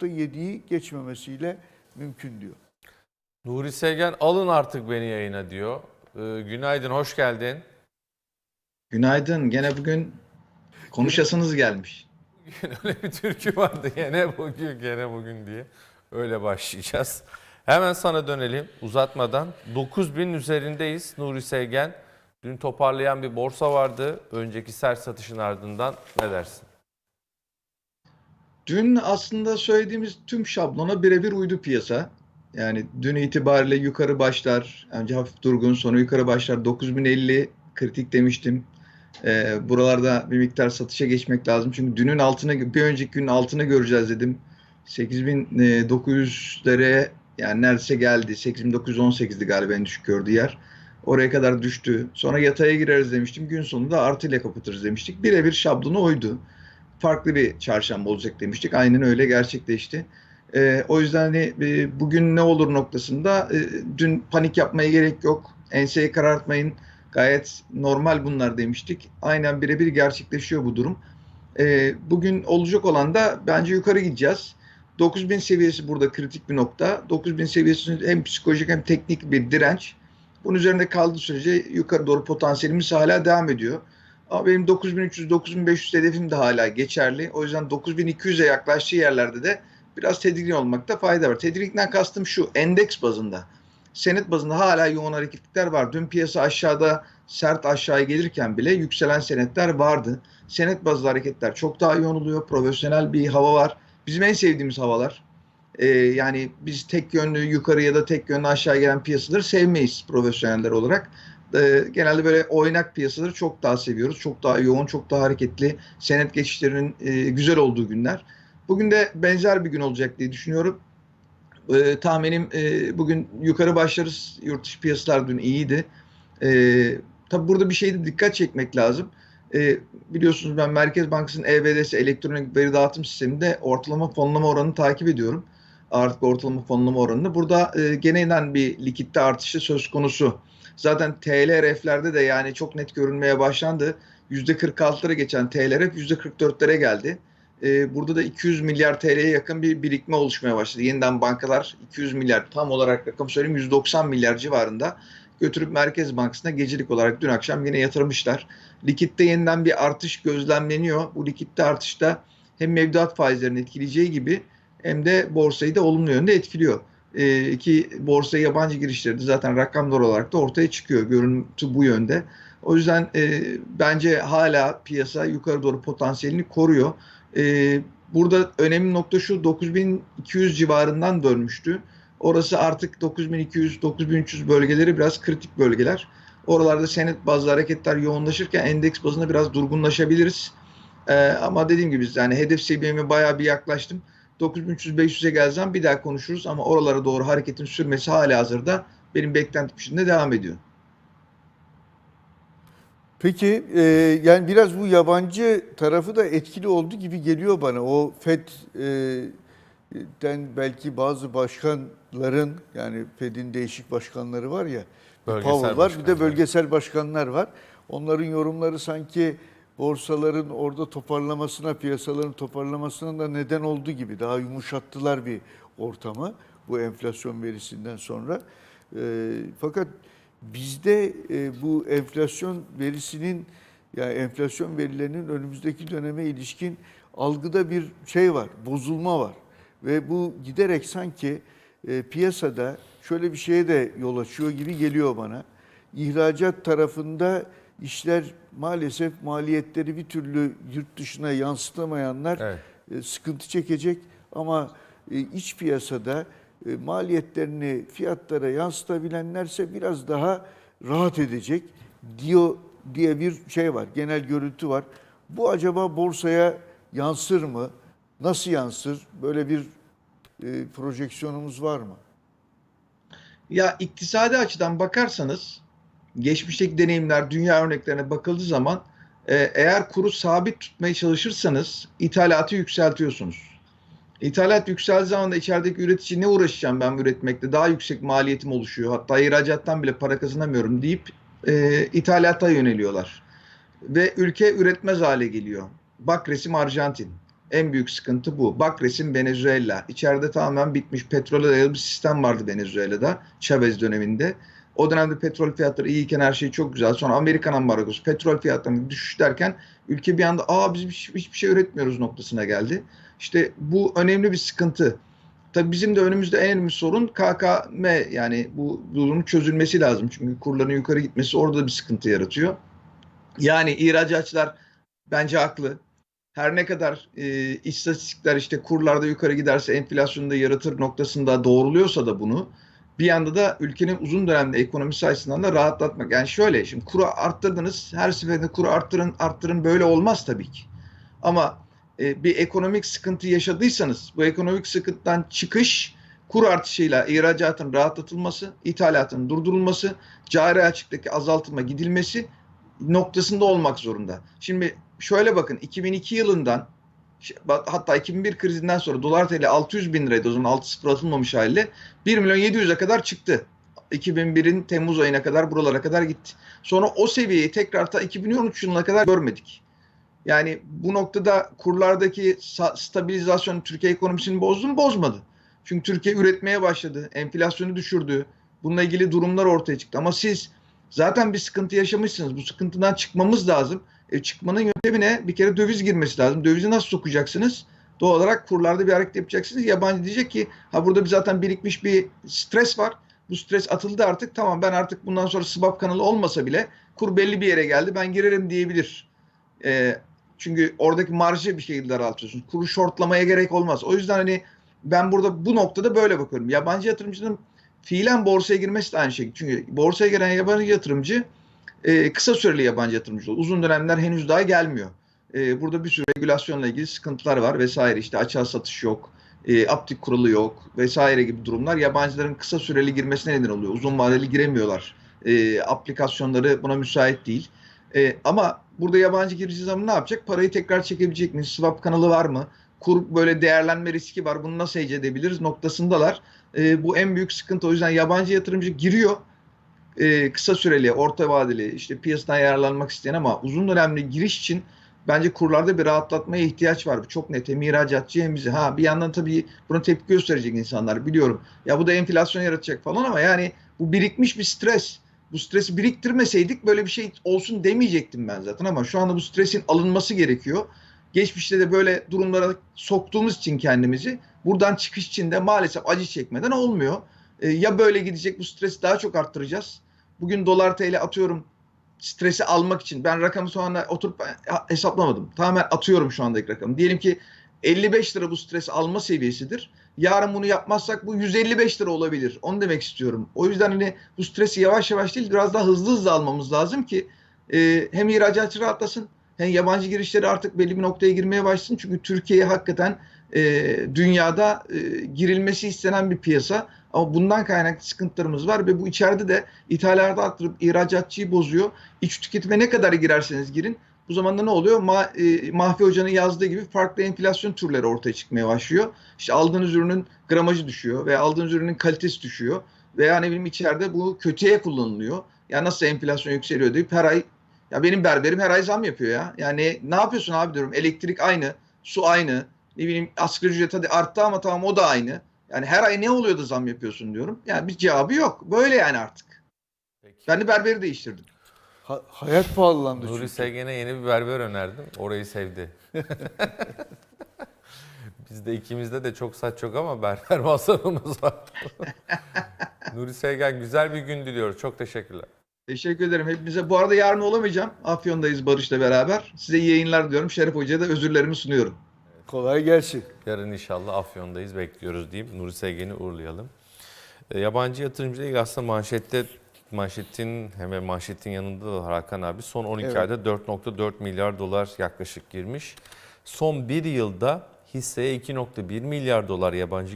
.7'yi geçmemesiyle mümkün diyor. Nuri Sevgen alın artık beni yayına diyor. Ee, günaydın, hoş geldin. Günaydın. Gene bugün konuşasınız gelmiş. Öyle bir türkü vardı gene bugün, gene bugün diye. Öyle başlayacağız. Hemen sana dönelim uzatmadan. 9000 üzerindeyiz Nuri Sevgen. Dün toparlayan bir borsa vardı. Önceki sert satışın ardından ne dersin? Dün aslında söylediğimiz tüm şablona birebir uydu piyasa. Yani dün itibariyle yukarı başlar. Önce hafif durgun sonra yukarı başlar. 9050 kritik demiştim. Ee, buralarda bir miktar satışa geçmek lazım. Çünkü dünün altına bir önceki günün altına göreceğiz dedim. 8900'lere yani neredeyse geldi. 8918'di galiba en düşük gördüğü yer. Oraya kadar düştü. Sonra yataya gireriz demiştim. Gün sonunda artıyla kapatırız demiştik. Birebir şablonu oydu. Farklı bir çarşamba olacak demiştik. Aynen öyle gerçekleşti. Ee, o yüzden hani e, bugün ne olur noktasında e, dün panik yapmaya gerek yok. Enseyi karartmayın. Gayet normal bunlar demiştik. Aynen birebir gerçekleşiyor bu durum. Ee, bugün olacak olan da bence yukarı gideceğiz. 9000 seviyesi burada kritik bir nokta. 9000 seviyesi hem psikolojik hem teknik bir direnç. Bunun üzerinde kaldığı sürece yukarı doğru potansiyelimiz hala devam ediyor. Ama benim 9300-9500 hedefim de hala geçerli. O yüzden 9200'e yaklaştığı yerlerde de biraz tedirgin olmakta fayda var. Tedirginden kastım şu, endeks bazında. Senet bazında hala yoğun hareketlikler var. Dün piyasa aşağıda sert aşağıya gelirken bile yükselen senetler vardı. Senet bazlı hareketler çok daha yoğun oluyor. Profesyonel bir hava var. Bizim en sevdiğimiz havalar. Ee, yani biz tek yönlü yukarı ya da tek yönlü aşağı gelen piyasaları sevmeyiz profesyoneller olarak. Ee, genelde böyle oynak piyasaları çok daha seviyoruz. Çok daha yoğun, çok daha hareketli, senet geçişlerinin e, güzel olduğu günler. Bugün de benzer bir gün olacak diye düşünüyorum. Ee, tahminim e, bugün yukarı başlarız. Yurt dışı piyasalar dün iyiydi. Ee, tabii burada bir şeyde dikkat çekmek lazım. Biliyorsunuz ben Merkez Bankası'nın EVDS elektronik veri dağıtım sisteminde ortalama fonlama oranını takip ediyorum. Artık ortalama fonlama oranını. Burada e, genelen bir likitte artışı söz konusu. Zaten TLRF'lerde de yani çok net görünmeye başlandı. %46'lara geçen TLRF %44'lere geldi. Ee, burada da 200 milyar TL'ye yakın bir birikme oluşmaya başladı. Yeniden bankalar 200 milyar tam olarak rakam söyleyeyim 190 milyar civarında götürüp Merkez Bankası'na gecelik olarak dün akşam yine yatırmışlar. Likitte yeniden bir artış gözlemleniyor. Bu likitte artışta hem mevduat faizlerini etkileyeceği gibi hem de borsayı da olumlu yönde etkiliyor. Ee, ki borsaya yabancı girişleri de zaten rakamlar olarak da ortaya çıkıyor. Görüntü bu yönde. O yüzden e, bence hala piyasa yukarı doğru potansiyelini koruyor. E, burada önemli nokta şu 9200 civarından dönmüştü. Orası artık 9200-9300 bölgeleri biraz kritik bölgeler. Oralarda senet bazlı hareketler yoğunlaşırken endeks bazında biraz durgunlaşabiliriz. Ee, ama dediğim gibi yani hedef seviyeme bayağı bir yaklaştım. 9300-500'e gelsem bir daha konuşuruz ama oralara doğru hareketin sürmesi hala hazırda benim beklentim içinde devam ediyor. Peki e, yani biraz bu yabancı tarafı da etkili oldu gibi geliyor bana. O FED'den belki bazı başkanların yani FED'in değişik başkanları var ya. bir Bölgesel Powell var bir de bölgesel başkanlar var. Onların yorumları sanki borsaların orada toparlamasına, piyasaların toparlamasına da neden oldu gibi. Daha yumuşattılar bir ortamı bu enflasyon verisinden sonra. E, fakat bizde e, bu enflasyon verisinin yani enflasyon verilerinin önümüzdeki döneme ilişkin algıda bir şey var, bozulma var. Ve bu giderek sanki e, piyasada şöyle bir şeye de yol açıyor gibi geliyor bana. İhracat tarafında işler maalesef maliyetleri bir türlü yurt dışına yansıtamayanlar Evet. e, sıkıntı çekecek ama e, iç piyasada e, maliyetlerini fiyatlara yansıtabilenlerse biraz daha rahat edecek diyor diye bir şey var. Genel görüntü var. Bu acaba borsaya yansır mı? Nasıl yansır? Böyle bir e, projeksiyonumuz var mı? Ya iktisadi açıdan bakarsanız geçmişteki deneyimler, dünya örneklerine bakıldığı zaman e, eğer kuru sabit tutmaya çalışırsanız ithalatı yükseltiyorsunuz. İthalat yükseldiği zaman da içerideki üretici ne uğraşacağım ben üretmekte daha yüksek maliyetim oluşuyor. Hatta ihracattan bile para kazanamıyorum deyip e, ithalata yöneliyorlar. Ve ülke üretmez hale geliyor. Bak resim Arjantin. En büyük sıkıntı bu. Bak resim Venezuela. İçeride tamamen bitmiş petrole dayalı bir sistem vardı Venezuela'da Chavez döneminde. O dönemde petrol fiyatları iyiyken her şey çok güzel. Sonra Amerikan ambargosu, petrol fiyatlarının düşüş derken ülke bir anda aa biz hiç- hiçbir şey üretmiyoruz noktasına geldi. İşte bu önemli bir sıkıntı. Tabii bizim de önümüzde en önemli sorun KKM yani bu durumun çözülmesi lazım. Çünkü kurların yukarı gitmesi orada da bir sıkıntı yaratıyor. Yani ihracatçılar bence haklı. Her ne kadar e, istatistikler işte kurlarda yukarı giderse enflasyonu da yaratır noktasında doğruluyorsa da bunu bir yanda da ülkenin uzun dönemde ekonomisi açısından da rahatlatmak. Yani şöyle şimdi kuru arttırdınız her seferinde kuru arttırın arttırın böyle olmaz tabii ki. Ama e, bir ekonomik sıkıntı yaşadıysanız bu ekonomik sıkıntıdan çıkış kur artışıyla ihracatın rahatlatılması, ithalatın durdurulması, cari açıktaki azaltılma gidilmesi noktasında olmak zorunda. Şimdi şöyle bakın 2002 yılından hatta 2001 krizinden sonra dolar TL 600 bin liraydı o zaman 6-0 atılmamış haliyle 1 milyon 700'e kadar çıktı. 2001'in Temmuz ayına kadar buralara kadar gitti. Sonra o seviyeyi tekrar ta 2013 yılına kadar görmedik. Yani bu noktada kurlardaki stabilizasyon Türkiye ekonomisini bozdu mu? Bozmadı. Çünkü Türkiye üretmeye başladı. Enflasyonu düşürdü. Bununla ilgili durumlar ortaya çıktı. Ama siz zaten bir sıkıntı yaşamışsınız. Bu sıkıntıdan çıkmamız lazım. E, çıkmanın yöntemi ne? Bir kere döviz girmesi lazım. Dövizi nasıl sokacaksınız? Doğal olarak kurlarda bir hareket yapacaksınız. Yabancı diyecek ki ha burada bir zaten birikmiş bir stres var. Bu stres atıldı artık. Tamam ben artık bundan sonra swap kanalı olmasa bile kur belli bir yere geldi. Ben girerim diyebilir. E, çünkü oradaki marjı bir şekilde daraltıyorsunuz. Kuru shortlamaya gerek olmaz. O yüzden hani ben burada bu noktada böyle bakıyorum. Yabancı yatırımcının fiilen borsaya girmesi de aynı şey. Çünkü borsaya giren yabancı yatırımcı e, kısa süreli yabancı yatırımcı oluyor. Uzun dönemler henüz daha gelmiyor. E, burada bir sürü regülasyonla ilgili sıkıntılar var vesaire. İşte açığa satış yok, e, aptik kuralı yok vesaire gibi durumlar yabancıların kısa süreli girmesine neden oluyor. Uzun vadeli giremiyorlar. E, aplikasyonları buna müsait değil. E, ama burada yabancı girici zaman ne yapacak? Parayı tekrar çekebilecek mi? Swap kanalı var mı? Kur böyle değerlenme riski var. Bunu nasıl hece edebiliriz noktasındalar. E, bu en büyük sıkıntı. O yüzden yabancı yatırımcı giriyor. E, kısa süreli, orta vadeli işte piyasadan yararlanmak isteyen ama uzun dönemli giriş için bence kurlarda bir rahatlatmaya ihtiyaç var. Bu çok net. Hem ihracatçı hem bizi. Ha bir yandan tabii buna tepki gösterecek insanlar biliyorum. Ya bu da enflasyon yaratacak falan ama yani bu birikmiş bir stres. Bu stresi biriktirmeseydik böyle bir şey olsun demeyecektim ben zaten ama şu anda bu stresin alınması gerekiyor. Geçmişte de böyle durumlara soktuğumuz için kendimizi buradan çıkış için de maalesef acı çekmeden olmuyor. E, ya böyle gidecek bu stresi daha çok arttıracağız. Bugün dolar TL atıyorum stresi almak için ben rakamı sonra oturup hesaplamadım. Tamamen atıyorum şu andaki rakamı. Diyelim ki 55 lira bu stres alma seviyesidir. Yarın bunu yapmazsak bu 155 lira olabilir. Onu demek istiyorum. O yüzden hani bu stresi yavaş yavaş değil biraz daha hızlı hızlı almamız lazım ki e, hem ihracatçı rahatlasın hem yabancı girişleri artık belli bir noktaya girmeye başlasın. Çünkü Türkiye hakikaten e, dünyada e, girilmesi istenen bir piyasa. Ama bundan kaynaklı sıkıntılarımız var ve bu içeride de ithalatı arttırıp ihracatçıyı bozuyor. İç tüketime ne kadar girerseniz girin bu zamanda ne oluyor? Ma, e, Mahfi Hoca'nın yazdığı gibi farklı enflasyon türleri ortaya çıkmaya başlıyor. İşte aldığınız ürünün gramajı düşüyor veya aldığınız ürünün kalitesi düşüyor. Veya ne bileyim içeride bu kötüye kullanılıyor. Ya nasıl enflasyon yükseliyor deyip her ay ya benim berberim her ay zam yapıyor ya. Yani ne yapıyorsun abi diyorum. Elektrik aynı, su aynı. Ne bileyim asgari ücret hadi arttı ama tamam o da aynı. Yani her ay ne oluyor da zam yapıyorsun diyorum. Yani bir cevabı yok. Böyle yani artık. Peki. Ben de berberi değiştirdim. Ha- hayat pahalandı Nuri çünkü. Sevgen'e yeni bir berber önerdim. Orayı sevdi. Bizde ikimizde de çok saç yok ama berber masrafımız var. Nuri Sevgen güzel bir gün diliyoruz. Çok teşekkürler. Teşekkür ederim hepinize. Bu arada yarın olamayacağım. Afyon'dayız Barış'la beraber. Size iyi yayınlar diyorum. Şeref Hoca'ya da özürlerimi sunuyorum. Kolay gelsin. Yarın inşallah Afyon'dayız bekliyoruz diyeyim. Nuri Sevgen'i uğurlayalım. E, yabancı yatırımcı değil aslında manşette manşetin hemen manşetin yanında da Hakan abi. Son 12 Evet. ayda 4.4 milyar dolar yaklaşık girmiş. Son bir yılda hisseye 2.1 milyar dolar yabancı